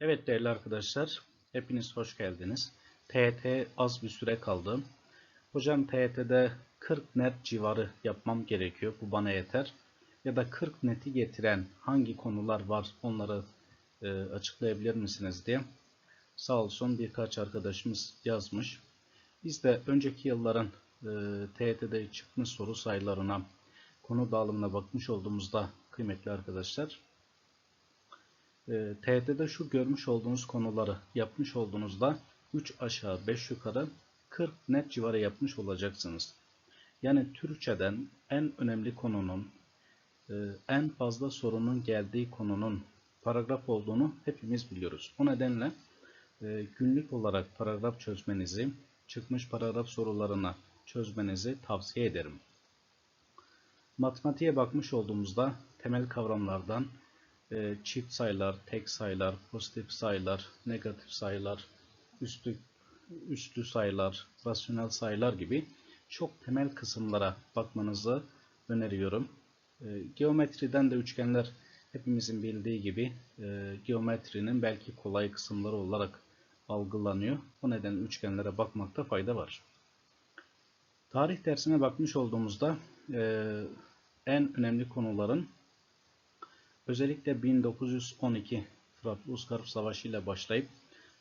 Evet değerli arkadaşlar, hepiniz hoş geldiniz. TYT az bir süre kaldı. Hocam TYT'de 40 net civarı yapmam gerekiyor. Bu bana yeter. Ya da 40 neti getiren hangi konular var onları e, açıklayabilir misiniz diye. Sağ olsun birkaç arkadaşımız yazmış. Biz de önceki yılların e, TYT'de çıkmış soru sayılarına, konu dağılımına bakmış olduğumuzda kıymetli arkadaşlar, e, TYT'de şu görmüş olduğunuz konuları yapmış olduğunuzda 3 aşağı 5 yukarı 40 net civarı yapmış olacaksınız. Yani Türkçeden en önemli konunun, e, en fazla sorunun geldiği konunun paragraf olduğunu hepimiz biliyoruz. O nedenle e, günlük olarak paragraf çözmenizi, çıkmış paragraf sorularına çözmenizi tavsiye ederim. Matematiğe bakmış olduğumuzda temel kavramlardan e, çift sayılar, tek sayılar, pozitif sayılar, negatif sayılar, üstü, üstü sayılar, rasyonel sayılar gibi çok temel kısımlara bakmanızı öneriyorum. E, geometriden de üçgenler hepimizin bildiği gibi e, geometrinin belki kolay kısımları olarak algılanıyor. O nedenle üçgenlere bakmakta fayda var. Tarih dersine bakmış olduğumuzda e, en önemli konuların özellikle 1912 Fırat Uskarp Savaşı ile başlayıp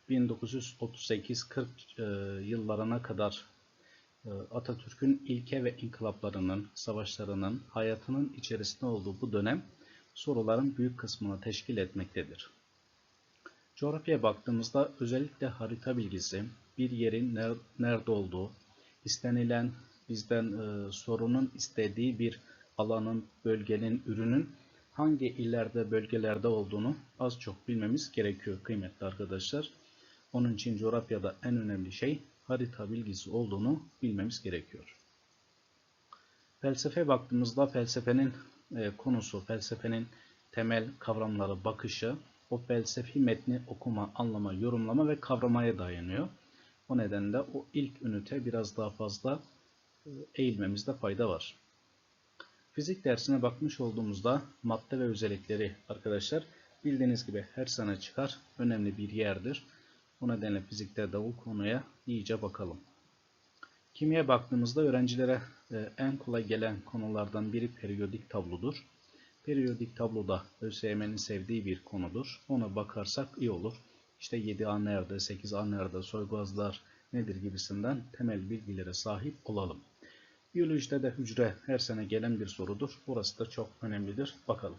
1938-40 e, yıllarına kadar e, Atatürk'ün ilke ve inkılaplarının, savaşlarının, hayatının içerisinde olduğu bu dönem soruların büyük kısmını teşkil etmektedir. Coğrafyaya baktığımızda özellikle harita bilgisi, bir yerin ner nerede olduğu, istenilen bizden e, sorunun istediği bir alanın, bölgenin, ürünün hangi illerde, bölgelerde olduğunu az çok bilmemiz gerekiyor kıymetli arkadaşlar. Onun için coğrafyada en önemli şey harita bilgisi olduğunu bilmemiz gerekiyor. Felsefe baktığımızda felsefenin e, konusu, felsefenin temel kavramları, bakışı, o felsefi metni okuma, anlama, yorumlama ve kavramaya dayanıyor. O nedenle o ilk ünite biraz daha fazla e, eğilmemizde fayda var. Fizik dersine bakmış olduğumuzda madde ve özellikleri arkadaşlar bildiğiniz gibi her sene çıkar. Önemli bir yerdir. O nedenle fizikte de bu konuya iyice bakalım. Kimyaya baktığımızda öğrencilere e, en kolay gelen konulardan biri periyodik tablodur. Periyodik tabloda ÖSYM'nin sevdiği bir konudur. Ona bakarsak iyi olur. İşte 7A nerede, 8A nerede, soygazlar nedir gibisinden temel bilgilere sahip olalım. Biyolojide de hücre her sene gelen bir sorudur. Burası da çok önemlidir. Bakalım.